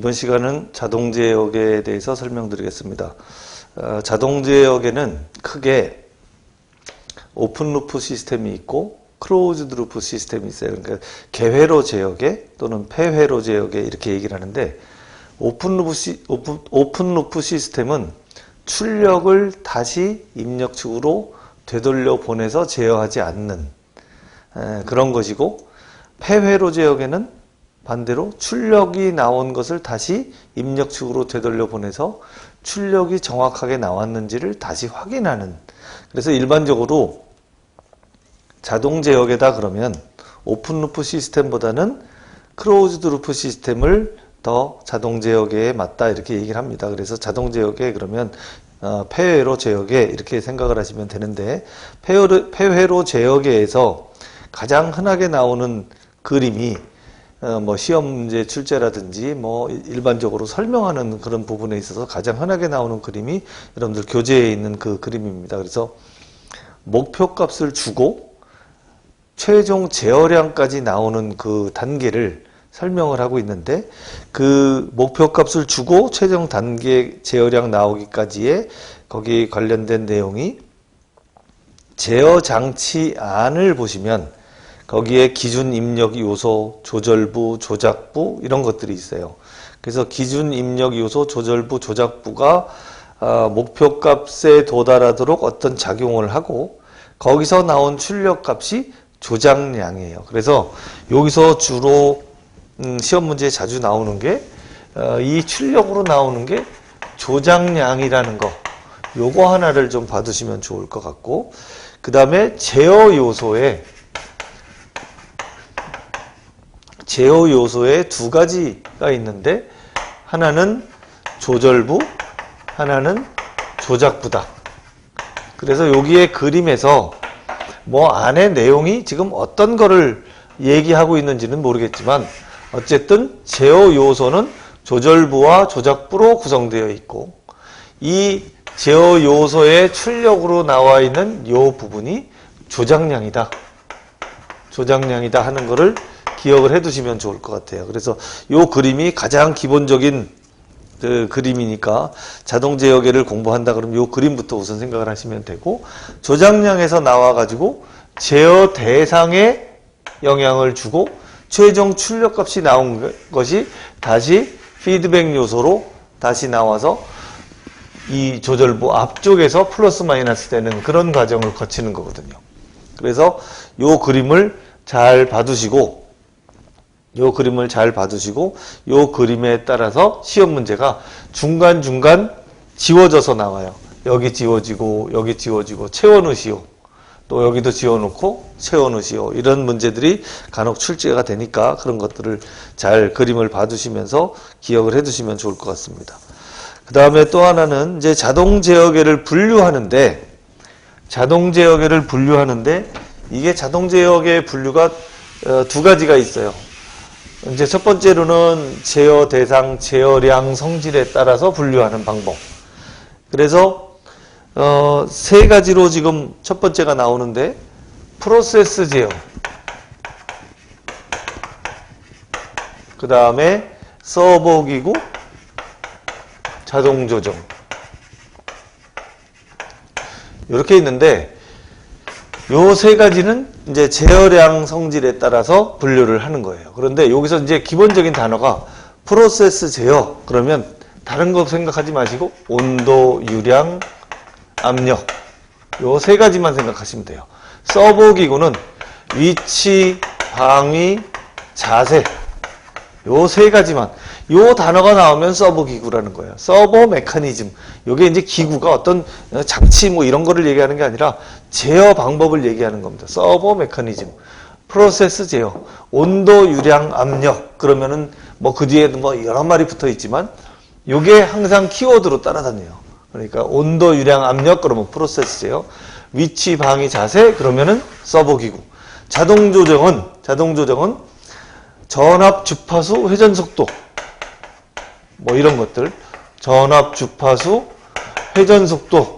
이번 시간은 자동 제어에 대해서 설명드리겠습니다. 어, 자동 제어에는 크게 오픈 루프 시스템이 있고 클로즈드 루프 시스템이 있어요. 그러니까 개회로 제어계 또는 폐회로 제어계 이렇게 얘기를 하는데 오픈 루프 시, 오픈, 오픈 루프 시스템은 출력을 다시 입력축으로 되돌려 보내서 제어하지 않는 에, 그런 것이고 폐회로 제어계는 반대로 출력이 나온 것을 다시 입력축으로 되돌려 보내서 출력이 정확하게 나왔는지를 다시 확인하는 그래서 일반적으로 자동 제어계다 그러면 오픈 루프 시스템보다는 클로즈드 루프 시스템을 더 자동 제어계에 맞다 이렇게 얘기를 합니다. 그래서 자동 제어계 그러면 어, 폐회로 제어계 이렇게 생각을 하시면 되는데 폐회로, 폐회로 제어계에서 가장 흔하게 나오는 그림이 어, 뭐 시험 문제 출제라든지 뭐 일반적으로 설명하는 그런 부분에 있어서 가장 흔하게 나오는 그림이 여러분들 교재에 있는 그 그림입니다. 그래서 목표 값을 주고 최종 제어량까지 나오는 그 단계를 설명을 하고 있는데 그 목표 값을 주고 최종 단계 제어량 나오기까지의 거기 관련된 내용이 제어 장치 안을 보시면 거기에 기준 입력 요소, 조절부, 조작부 이런 것들이 있어요. 그래서 기준 입력 요소, 조절부, 조작부가 어, 목표 값에 도달하도록 어떤 작용을 하고 거기서 나온 출력 값이 조작량이에요. 그래서 여기서 주로 음, 시험 문제에 자주 나오는 게이 어, 출력으로 나오는 게 조작량이라는 거 요거 하나를 좀 받으시면 좋을 것 같고 그 다음에 제어 요소에 제어 요소에 두 가지가 있는데 하나는 조절부, 하나는 조작부다. 그래서 여기에 그림에서 뭐 안에 내용이 지금 어떤 거를 얘기하고 있는지는 모르겠지만 어쨌든 제어 요소는 조절부와 조작부로 구성되어 있고 이 제어 요소의 출력으로 나와 있는 요 부분이 조작량이다. 조작량이다 하는 거를 기억을 해 두시면 좋을 것 같아요. 그래서 요 그림이 가장 기본적인 그 그림이니까 자동 제 어계를 공부한다 그러면 요 그림부터 우선 생각을 하시면 되고 조작량에서 나와 가지고 제어 대상에 영향을 주고 최종 출력 값이 나온 것이 다시 피드백 요소로 다시 나와서 이 조절부 앞쪽에서 플러스 마이너스 되는 그런 과정을 거치는 거거든요. 그래서 요 그림을 잘 봐두시고 요 그림을 잘 봐두시고 요 그림에 따라서 시험 문제가 중간중간 지워져서 나와요. 여기 지워지고 여기 지워지고 채워넣으시오. 또 여기도 지워놓고 채워넣으시오. 이런 문제들이 간혹 출제가 되니까 그런 것들을 잘 그림을 봐두시면서 기억을 해두시면 좋을 것 같습니다. 그 다음에 또 하나는 이제 자동 제어계를 분류하는데 자동 제어계를 분류하는데 이게 자동 제어계 분류가 어, 두 가지가 있어요. 이제 첫 번째로는 제어 대상, 제어량, 성질에 따라서 분류하는 방법. 그래서 어, 세 가지로 지금 첫 번째가 나오는데 프로세스 제어. 그 다음에 서버 기구, 자동 조정. 이렇게 있는데 요 세 가지는 이제 제어량 성질에 따라서 분류를 하는 거예요. 그런데 여기서 이제 기본적인 단어가 프로세스 제어 그러면 다른 거 생각하지 마시고 온도, 유량, 압력 요 세 가지만 생각하시면 돼요. 서버 기구는 위치, 방위, 자세 요 세 가지만 요 단어가 나오면 서버 기구라는 거예요. 서버 메커니즘. 요게 이제 기구가 어떤 장치 뭐 이런 거를 얘기하는 게 아니라 제어 방법을 얘기하는 겁니다. 서버 메커니즘. 프로세스 제어. 온도, 유량, 압력. 그러면은 뭐 그 뒤에 뭐 여러 마리 붙어 있지만 요게 항상 키워드로 따라다녀요. 그러니까 온도, 유량, 압력 그러면 프로세스 제어. 위치, 방위, 자세 그러면은 서버 기구. 자동 조정은 자동 조정은 전압, 주파수, 회전 속도. 뭐 이런 것들 전압 주파수 회전 속도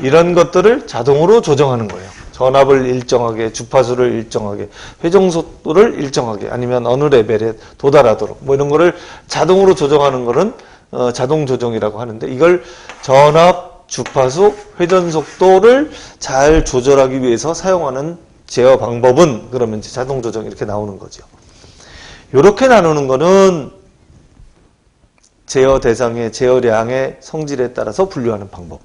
이런 것들을 자동으로 조정하는 거예요 전압을 일정하게, 주파수를 일정하게, 회전 속도를 일정하게, 아니면 어느 레벨에 도달하도록, 뭐 이런 거를 자동으로 조정하는 거는 어, 자동 조정이라고 하는데, 이걸 전압, 주파수, 회전 속도를 잘 조절하기 위해서 사용하는 제어 방법은 그러면 이제 자동 조정 이렇게 나오는 거죠. 이렇게 나누는 거는 제어 대상의 제어량의 성질에 따라서 분류하는 방법.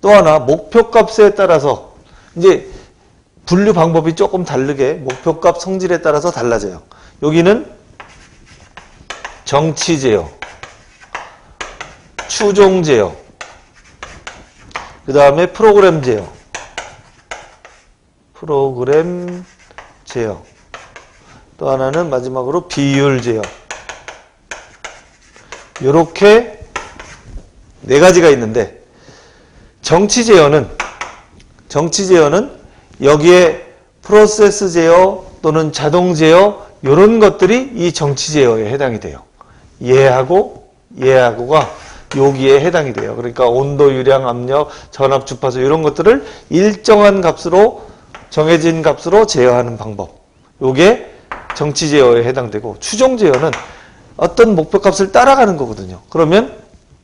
또 하나 목표값에 따라서 이제 분류 방법이 조금 다르게 목표값 성질에 따라서 달라져요. 여기는 정치 제어, 추종 제어, 그 다음에 프로그램 제어, 프로그램 제어. 또 하나는 마지막으로 비율 제어. 이렇게 네 가지가 있는데 정치 제어는 정치 제어는 여기에 프로세스 제어 또는 자동 제어 이런 것들이 이 정치 제어에 해당이 돼요. 예하고 예하고가 여기에 해당이 돼요. 그러니까 온도, 유량, 압력, 전압, 주파수 이런 것들을 일정한 값으로 정해진 값으로 제어하는 방법. 요게 정치 제어에 해당되고 추종 제어는 어떤 목표값을 따라가는 거거든요. 그러면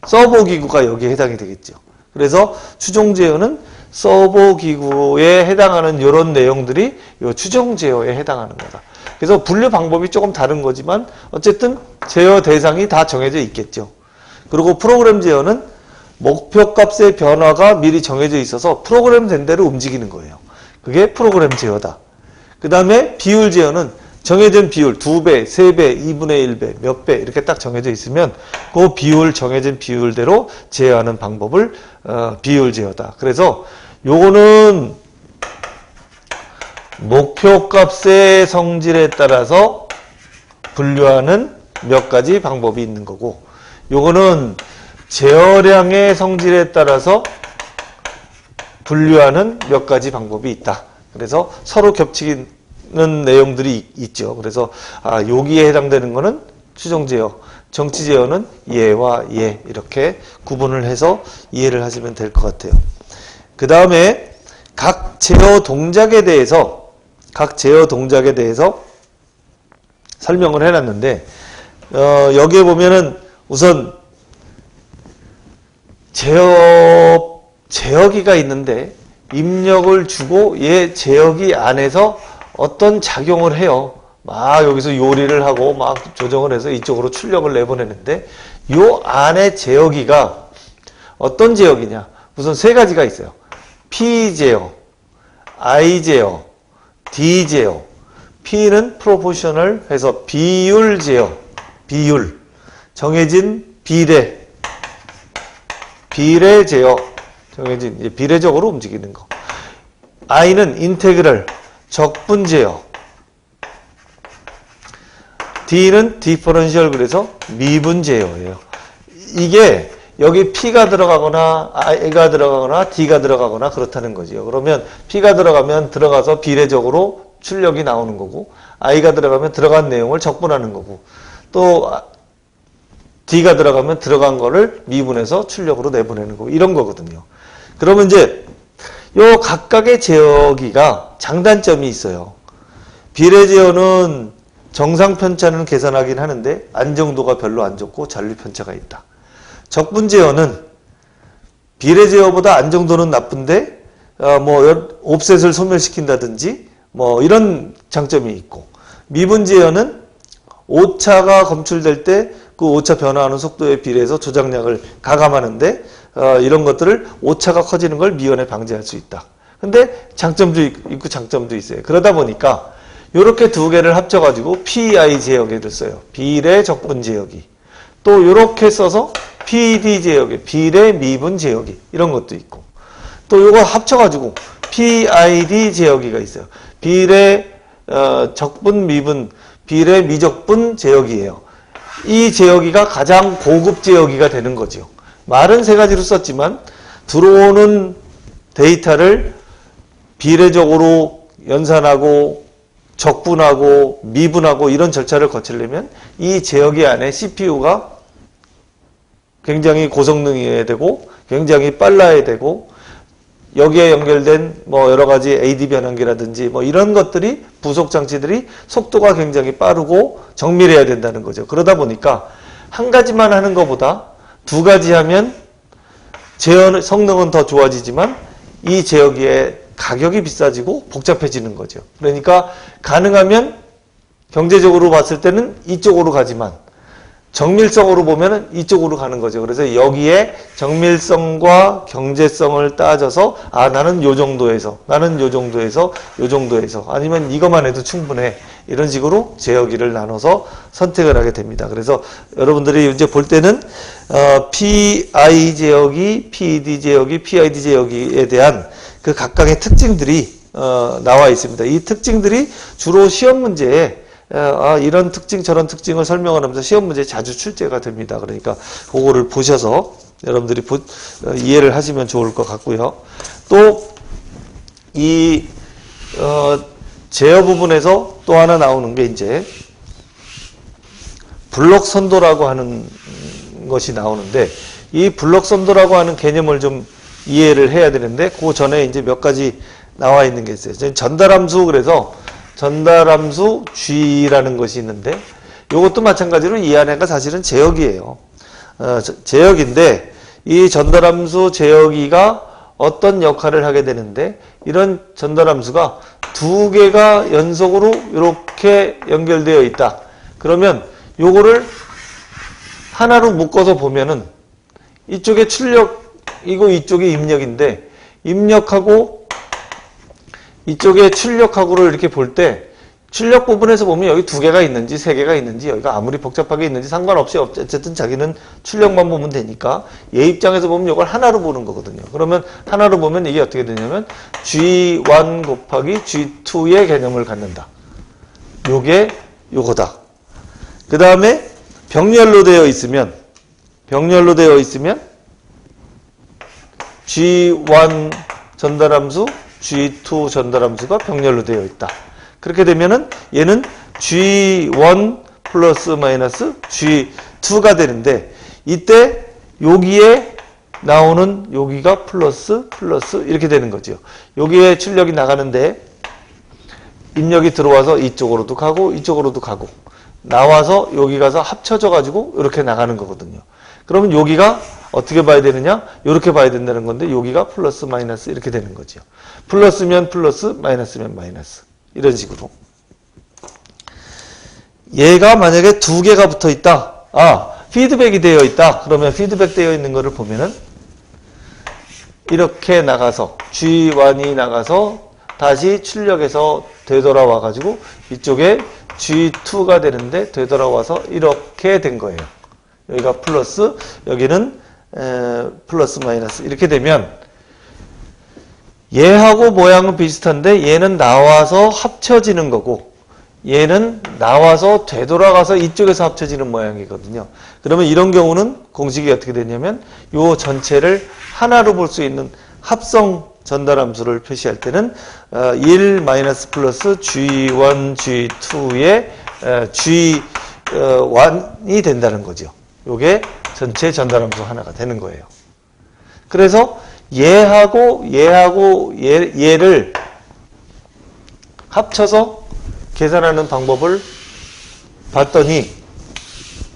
서버 기구가 여기에 해당이 되겠죠. 그래서 추종 제어는 서버 기구에 해당하는 이런 내용들이 요 추종 제어에 해당하는 거다. 그래서 분류 방법이 조금 다른 거지만 어쨌든 제어 대상이 다 정해져 있겠죠. 그리고 프로그램 제어는 목표값의 변화가 미리 정해져 있어서 프로그램 된 대로 움직이는 거예요. 그게 프로그램 제어다. 그 다음에 비율 제어는 정해진 비율 2배, 3배, 2분의 1배, 몇 배 이렇게 딱 정해져 있으면 그 비율 정해진 비율대로 제어하는 방법을 어, 비율 제어다. 그래서 요거는 목표값의 성질에 따라서 분류하는 몇 가지 방법이 있는 거고 요거는 제어량의 성질에 따라서 분류하는 몇 가지 방법이 있다. 그래서 서로 겹치 는 내용들이 있죠. 그래서 아, 여기에 해당되는 거는 추정 제어, 정치 제어는 예와 예 이렇게 구분을 해서 이해를 하시면 될 것 같아요. 그 다음에 각 제어 동작에 대해서 각 제어 동작에 대해서 설명을 해놨는데 어, 여기에 보면은 우선 제어 제어기가 있는데 입력을 주고 얘 제어기 안에서 어떤 작용을 해요. 막 여기서 요리를 하고 막 조정을 해서 이쪽으로 출력을 내보내는데 요 안에 제어기가 어떤 제어기냐? 우선 세 가지가 있어요. P 제어, I 제어, D 제어. P는 프로포셔널 해서 비율 제어, 비율. 정해진 비례, 비례 제어. 정해진 비례적으로 움직이는 거. I는 인테그럴, 적분 제어. D는 디퍼런셜 그래서 미분 제어예요. 이게 여기 P가 들어가거나 I가 들어가거나 D가 들어가거나 그렇다는 거지요. 그러면 P가 들어가면 들어가서 비례적으로 출력이 나오는 거고 I가 들어가면 들어간 내용을 적분하는 거고 또 D가 들어가면 들어간 거를 미분해서 출력으로 내보내는 거고 이런 거거든요. 그러면 이제 요 각각의 제어기가 장단점이 있어요. 비례 제어는 정상 편차는 계산하긴 하는데 안정도가 별로 안 좋고 잔류 편차가 있다. 적분 제어는 비례 제어보다 안정도는 나쁜데 어, 뭐 옵셋을 소멸시킨다든지 뭐 이런 장점이 있고 미분 제어는 오차가 검출될 때 그 오차 변화하는 속도에 비례해서 조작량을 가감하는데 어, 이런 것들을 오차가 커지는 걸 미연에 방지할 수 있다. 근데 장점도 있고 장점도 있어요. 그러다 보니까 이렇게 두 개를 합쳐가지고 PI 제어기를 써요. 비례 적분 제어기. 또 이렇게 써서 PD 제어기, 비례 미분 제어기 이런 것도 있고 또 이거 합쳐가지고 PID 제어기가 있어요. 비례 어, 적분 미분 비례 미적분 제어기예요. 이 제어기가 가장 고급 제어기가 되는 거죠. 말은 세 가지로 썼지만 들어오는 데이터를 비례적으로 연산하고 적분하고 미분하고 이런 절차를 거치려면 이 제어기 안에 CPU가 굉장히 고성능이어야 되고 굉장히 빨라야 되고 여기에 연결된 뭐 여러 가지 AD 변환기라든지 뭐 이런 것들이 부속 장치들이 속도가 굉장히 빠르고 정밀해야 된다는 거죠. 그러다 보니까 한 가지만 하는 것보다 두 가지 하면 제어 성능은 더 좋아지지만 이 제어기의 가격이 비싸지고 복잡해지는 거죠. 그러니까 가능하면 경제적으로 봤을 때는 이쪽으로 가지만 정밀성으로 보면은 이쪽으로 가는 거죠. 그래서 여기에 정밀성과 경제성을 따져서 아 나는 요 정도에서 나는 요 정도에서 요 정도에서 아니면 이것만 해도 충분해 이런 식으로 제어기를 나눠서 선택을 하게 됩니다. 그래서 여러분들이 이제 볼 때는 어, PI 제어기, PED 제어기, PID 제어기에 대한 그 각각의 특징들이 어, 나와 있습니다. 이 특징들이 주로 시험 문제에 어, 아, 이런 특징 저런 특징을 설명을 하면서 시험 문제에 자주 출제가 됩니다. 그러니까 그거를 보셔서 여러분들이 보- 어, 이해를 하시면 좋을 것 같고요. 또이 어, 제어 부분에서 또 하나 나오는 게 이제 블록 선도라고 하는 것이 나오는데 이 블록 선도라고 하는 개념을 좀 이해를 해야 되는데 그 전에 이제 몇 가지 나와 있는 게 있어요. 전달함수 그래서 전달함수 G라는 것이 있는데 이것도 마찬가지로 이 안에가 사실은 제역이에요. 어, 저- 제역인데 이 전달함수 제역이가 어떤 역할을 하게 되는데 이런 전달함수가 두 개가 연속으로 이렇게 연결되어 있다. 그러면 요거를 하나로 묶어서 보면은 이쪽에 출력이고 이쪽에 입력인데 입력하고 이쪽에 출력하고를 이렇게 볼 때 출력 부분에서 보면 여기 두 개가 있는지 세 개가 있는지 여기가 아무리 복잡하게 있는지 상관없이 없- 어쨌든 자기는 출력만 보면 되니까 얘 입장에서 보면 이걸 하나로 보는 거거든요. 그러면 하나로 보면 이게 어떻게 되냐면 G1 곱하기 G2의 개념을 갖는다. 요게 요거다. 그 다음에 병렬로 되어 있으면 병렬로 되어 있으면 G1 전달함수, G2 전달함수가 병렬로 되어 있다. 그렇게 되면은 얘는 G1 플러스 마이너스 G2가 되는데 이때 여기에 나오는 여기가 플러스 플러스 이렇게 되는 거죠. 여기에 출력이 나가는데 입력이 들어와서 이쪽으로도 가고 이쪽으로도 가고 나와서 여기 가서 합쳐져 가지고 이렇게 나가는 거거든요. 그러면 여기가 어떻게 봐야 되느냐? 이렇게 봐야 된다는 건데 여기가 플러스 마이너스 이렇게 되는 거죠. 플러스면 플러스 마이너스면 마이너스 이런 식으로 얘가 만약에 두 개가 붙어 있다. 아 피드백이 되어 있다. 그러면 피드백 되어 있는 거를 보면은 이렇게 나가서 G1이 나가서 다시 출력해서 되돌아와 가지고 이쪽에 G2가 되는데 되돌아와서 이렇게 된 거예요. 여기가 플러스 여기는 에, 플러스 마이너스 이렇게 되면 얘하고 모양은 비슷한데 얘는 나와서 합쳐지는 거고 얘는 나와서 되돌아가서 이쪽에서 합쳐지는 모양이거든요. 그러면 이런 경우는 공식이 어떻게 되냐면 요 전체를 하나로 볼 수 있는 합성 전달함수를 표시할 때는 어, 1 마이너스 플러스 G1, G2의 G1이 된다는 거죠. 요게 전체 전달함수 하나가 되는 거예요. 그래서 얘하고 얘하고 얘, 얘를 합쳐서 계산하는 방법을 봤더니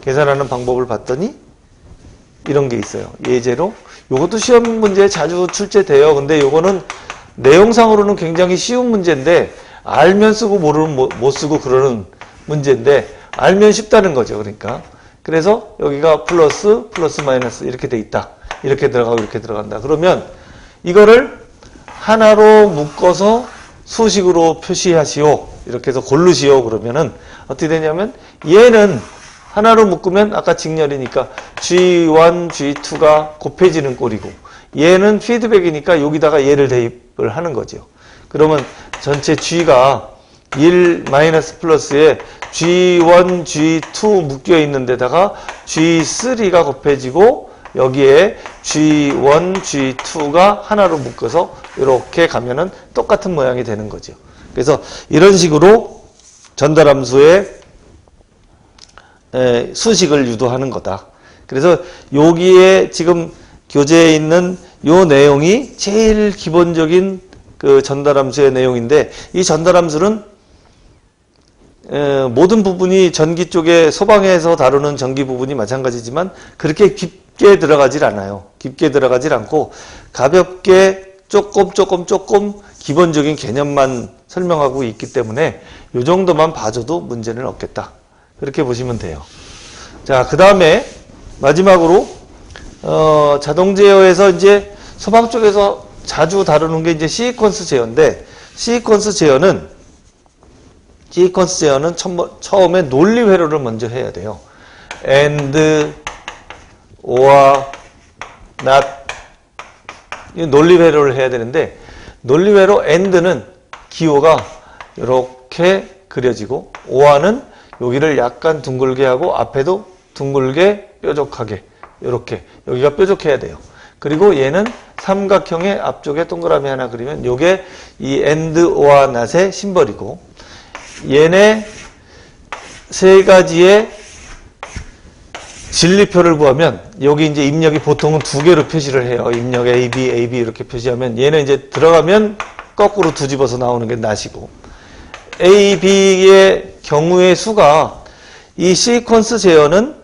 계산하는 방법을 봤더니 이런 게 있어요. 예제로 요것도 시험 문제에 자주 출제돼요. 근데 요거는 내용상으로는 굉장히 쉬운 문제인데 알면 쓰고 모르면 못- 못 쓰고 그러는 문제인데 알면 쉽다는 거죠. 그러니까 그래서 여기가 플러스 플러스 마이너스 이렇게 돼 있다. 이렇게 들어가고 이렇게 들어간다. 그러면 이거를 하나로 묶어서 수식으로 표시하시오. 이렇게 해서 고르시오. 그러면은 어떻게 되냐면 얘는 하나로 묶으면 아까 직렬이니까 G1, G2가 곱해지는 꼴이고 얘는 피드백이니까 여기다가 얘를 대입을 하는 거죠. 그러면 전체 G가 1 마이너스 플러스에 G1, G2 묶여 있는 데다가 G3가 곱해지고 여기에 G1, G2가 하나로 묶어서 이렇게 가면은 똑같은 모양이 되는 거죠. 그래서 이런 식으로 전달함수의 에, 수식을 유도하는 거다. 그래서 여기에 지금 교재에 있는 요 내용이 제일 기본적인 그 전달함수의 내용인데 이 전달함수는 에, 모든 부분이 전기 쪽에 소방에서 다루는 전기 부분이 마찬가지지만 그렇게 깊 게 들어가질 않아요. 깊게 들어가질 않고 가볍게 조금 조금 조금 기본적인 개념만 설명하고 있기 때문에 이 정도만 봐줘도 문제는 없겠다. 그렇게 보시면 돼요. 자, 그 다음에 마지막으로 어, 자동 제어에서 이제 소방 쪽에서 자주 다루는 게 이제 시퀀스 제어인데 시퀀스 제어는 시퀀스 제어는 처음, 에 논리 회로를 먼저 해야 돼요. and, or, not 이 논리 회로를 해야 되는데 논리 회로 and는 기호가 이렇게 그려지고 or는 여기를 약간 둥글게 하고 앞에도 둥글게 뾰족하게 이렇게 여기가 뾰족해야 돼요. 그리고 얘는 삼각형의 앞쪽에 동그라미 하나 그리면 요게 이 and, or, not의 심벌이고 얘네 세 가지의 진리표를 구하면 여기 이제 입력이 보통은 두 개로 표시를 해요. 입력 A, B, A, B 이렇게 표시하면 얘는 이제 들어가면 거꾸로 뒤집어서 나오는 게 낫이고 A, B의 경우의 수가 이 시퀀스 제어는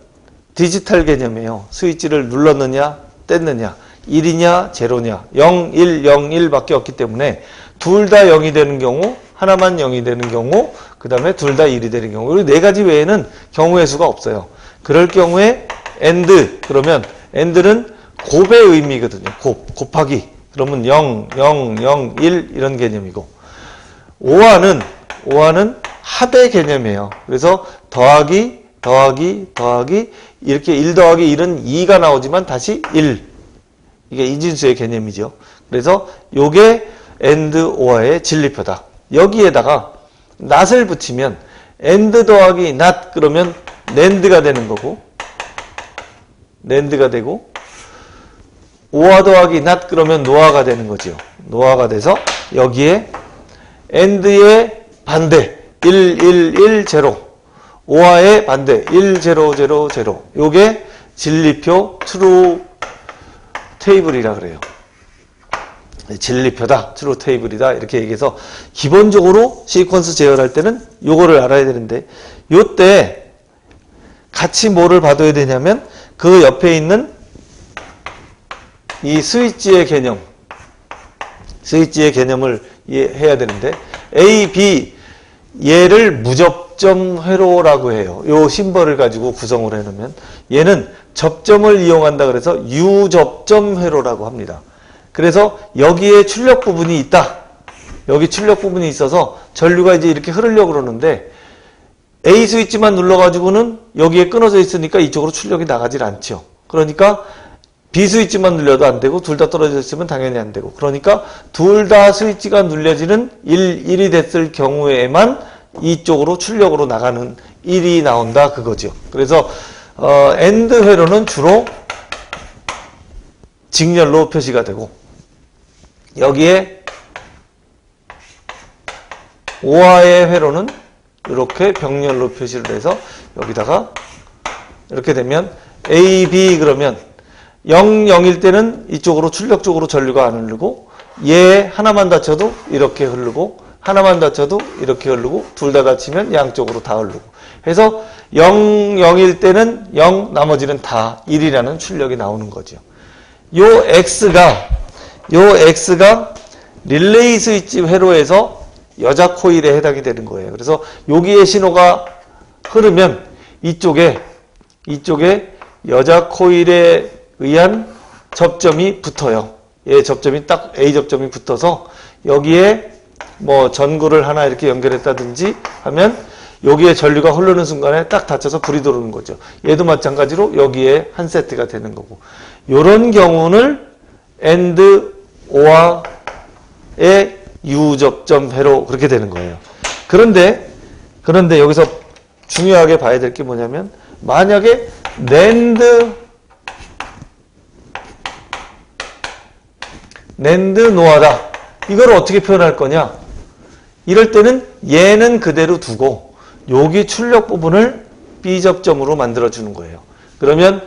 디지털 개념이에요. 스위치를 눌렀느냐 뗐느냐 1이냐 제로냐 0, 1, 0, 1밖에 없기 때문에 둘 다 0이 되는 경우 하나만 0이 되는 경우 그 다음에 둘 다 1이 되는 경우 그리고 네 가지 외에는 경우의 수가 없어요. 그럴 경우에 and 그러면 and는 곱의 의미거든요. 곱, 곱하기 그러면 0, 0, 0, 1 이런 개념이고 오화는 오화는 합의 개념이에요. 그래서 더하기 더하기 더하기 이렇게 1 더하기 1은 2가 나오지만 다시 1 이게 이진수의 개념이죠. 그래서 요게 and or의 진리표다. 여기에다가 not을 붙이면 and 더하기 not 그러면 nand가 되는 거고 nand가 되고 or 더하기 not 그러면 noah가 되는 거죠. noah가 돼서 여기에 and의 반대 1, 1, 1, 0 or의 반대 1, 0, 0, 0 요게 진리표 true 테이블이라 그래요. 진리표다, 트루 테이블이다 이렇게 얘기해서 기본적으로 시퀀스 제어할 때는 요거를 알아야 되는데 요때 같이 뭐를 봐둬야 되냐면 그 옆에 있는 이 스위치의 개념 스위치의 개념을 해야 되는데 A, B 얘를 무접점 회로라고 해요. 요 심벌을 가지고 구성을 해놓으면 얘는 접점을 이용한다 그래서 유접점 회로라고 합니다. 그래서 여기에 출력 부분이 있다. 여기 출력 부분이 있어서 전류가 이제 이렇게 흐르려고 그러는데 A 스위치만 눌러가지고는 여기에 끊어져 있으니까 이쪽으로 출력이 나가질 않죠. 그러니까 B 스위치만 눌려도 안 되고 둘 다 떨어져 있으면 당연히 안 되고 그러니까 둘 다 스위치가 눌려지는 1, 1이 됐을 경우에만 이쪽으로 출력으로 나가는 1이 나온다 그거죠. 그래서 어, 엔드 회로는 주로 직렬로 표시가 되고 여기에 오화의 회로는 이렇게 병렬로 표시를 해서 여기다가 이렇게 되면 A, B 그러면 0, 0일 때는 이쪽으로 출력 쪽으로 전류가 안 흐르고 얘 하나만 닫혀도 이렇게 흐르고 하나만 닫혀도 이렇게 흐르고 둘다 닫히면 양쪽으로 다 흐르고 해서 0, 0일 때는 0 나머지는 다 1이라는 출력이 나오는 거죠. 요 X가 요 X가 릴레이 스위치 회로에서 여자 코일에 해당이 되는 거예요. 그래서 여기에 신호가 흐르면 이쪽에 이쪽에 여자 코일에 의한 접점이 붙어요. 얘 접점이 딱 A 접점이 붙어서 여기에 뭐 전구를 하나 이렇게 연결했다든지 하면 여기에 전류가 흐르는 순간에 딱 닫혀서 불이 들어오는 거죠. 얘도 마찬가지로 여기에 한 세트가 되는 거고. 요런 경우는 and or의 유접점 회로 그렇게 되는 거예요. 그런데 그런데 여기서 중요하게 봐야 될 게 뭐냐면 만약에 낸드 낸드 노아다. 이걸 어떻게 표현할 거냐? 이럴 때는 얘는 그대로 두고 여기 출력 부분을 B 접점으로 만들어 주는 거예요. 그러면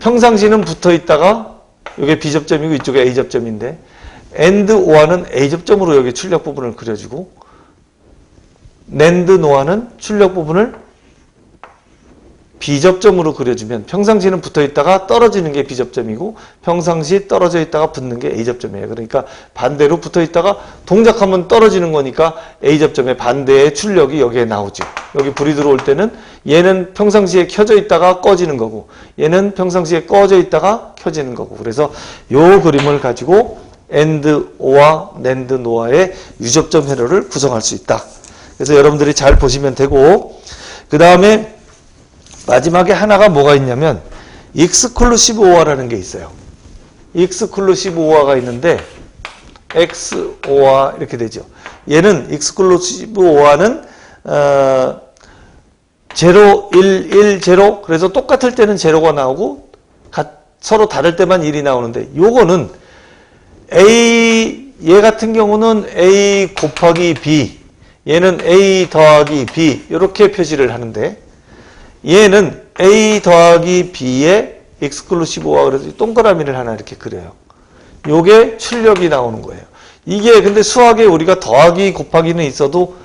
평상시는 붙어 있다가 이게 B 접점이고 이쪽에 A 접점인데 AND OR는 A 접점으로 여기 출력 부분을 그려주고 NAND NOR는 출력 부분을 비접점으로 그려주면 평상시는 붙어 있다가 떨어지는 게 비접점이고 평상시 떨어져 있다가 붙는 게 A접점이에요. 그러니까 반대로 붙어 있다가 동작하면 떨어지는 거니까 A접점의 반대의 출력이 여기에 나오죠. 여기 불이 들어올 때는 얘는 평상시에 켜져 있다가 꺼지는 거고 얘는 평상시에 꺼져 있다가 켜지는 거고 그래서 요 그림을 가지고 AND O와 NAND NOR의 유접점 회로를 구성할 수 있다. 그래서 여러분들이 잘 보시면 되고 그 다음에 마지막에 하나가 뭐가 있냐면 익스클루시브 오어라는 게 있어요. 익스클루시브 오어가 있는데 XOR 이렇게 되죠. 얘는 익스클루시브 오어는 어, 0, 1, 1, 0 그래서 똑같을 때는 제로가 나오고 가- 서로 다를 때만 1이 나오는데 요거는 A 얘 같은 경우는 A 곱하기 B 얘는 A 더하기 B 이렇게 표시를 하는데 얘는 A 더하기 B의 익스클루시브와 그래서 동그라미를 하나 이렇게 그려요. 요게 출력이 나오는 거예요. 이게 근데 수학에 우리가 더하기 곱하기는 있어도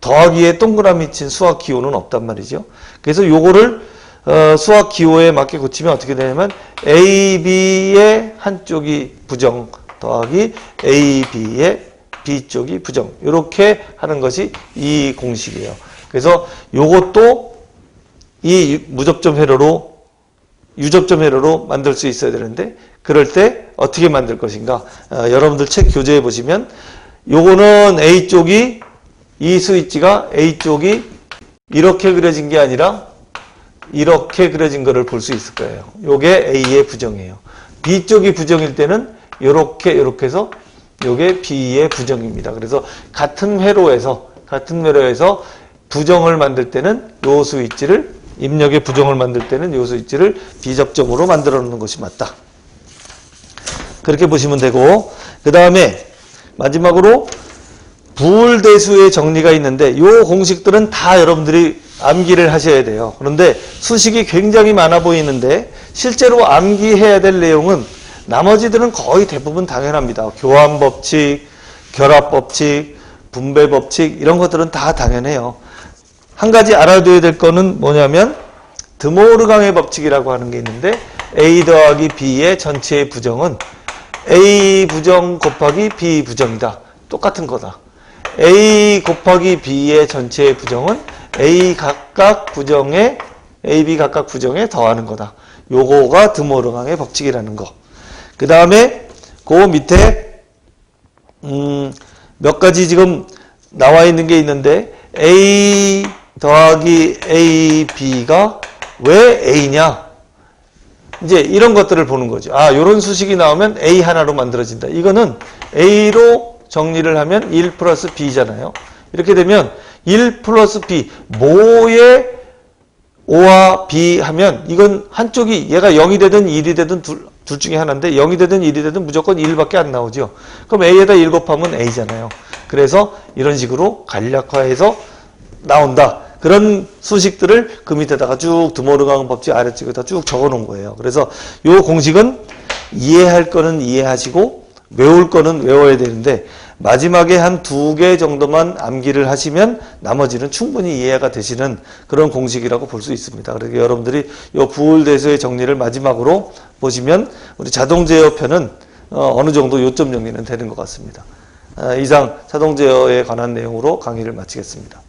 더하기에 동그라미 친 수학 기호는 없단 말이죠. 그래서 요거를 어, 수학 기호에 맞게 고치면 어떻게 되냐면 A, B의 한쪽이 부정 더하기 A, B의 B 쪽이 부정 이렇게 하는 것이 이 공식이에요. 그래서 요것도 이 무접점 회로로 유접점 회로로 만들 수 있어야 되는데 그럴 때 어떻게 만들 것인가 어, 여러분들 책 교재에 보시면 요거는 A 쪽이 이 스위치가 A 쪽이 이렇게 그려진 게 아니라 이렇게 그려진 거를 볼수 있을 거예요. 요게 A의 부정이에요. B 쪽이 부정일 때는 요렇게 요렇게 해서 요게 B의 부정입니다. 그래서 같은 회로에서 같은 회로에서 부정을 만들 때는 요 스위치를 입력의 부정을 만들 때는 요 스위치를 비접점으로 만들어 놓는 것이 맞다. 그렇게 보시면 되고 그 다음에 마지막으로 부울대수의 정리가 있는데 요 공식들은 다 여러분들이 암기를 하셔야 돼요. 그런데 수식이 굉장히 많아 보이는데 실제로 암기해야 될 내용은 나머지들은 거의 대부분 당연합니다. 교환 법칙, 결합 법칙, 분배 법칙 이런 것들은 다 당연해요. 한 가지 알아둬야 될 거는 뭐냐면 드모르강의 법칙이라고 하는 게 있는데 A 더하기 B의 전체의 부정은 A 부정 곱하기 B 부정이다. 똑같은 거다. A 곱하기 B의 전체의 부정은 A 각각 부정에 AB 각각 부정에 더하는 거다. 요거가 드모르강의 법칙이라는 거. 그 다음에 그 밑에 음, 몇 가지 지금 나와 있는 게 있는데 A 더하기 AB가 왜 A냐? 이제 이런 것들을 보는 거죠. 아, 요런 수식이 나오면 A 하나로 만들어진다. 이거는 A로 정리를 하면 1 플러스 B잖아요. 이렇게 되면 1 플러스 B, 모의 O와 B 하면 이건 한쪽이 얘가 0이 되든 1이 되든 둘, 둘 중에 하나인데 0이 되든 1이 되든 무조건 1밖에 안 나오죠. 그럼 A에다 1 곱하면 A잖아요. 그래서 이런 식으로 간략화해서 나온다. 그런 수식들을 그 밑에다가 쭉 드모르강 법칙 아래쪽에다 쭉 적어 놓은 거예요. 그래서 요 공식은 이해할 거는 이해하시고 외울 거는 외워야 되는데 마지막에 한 두 개 정도만 암기를 하시면 나머지는 충분히 이해가 되시는 그런 공식이라고 볼 수 있습니다. 그래서 여러분들이 요 부울대소의 정리를 마지막으로 보시면 우리 자동 제어 편은 어, 어느 정도 요점 정리는 되는 것 같습니다. 아, 이상 자동 제어에 관한 내용으로 강의를 마치겠습니다.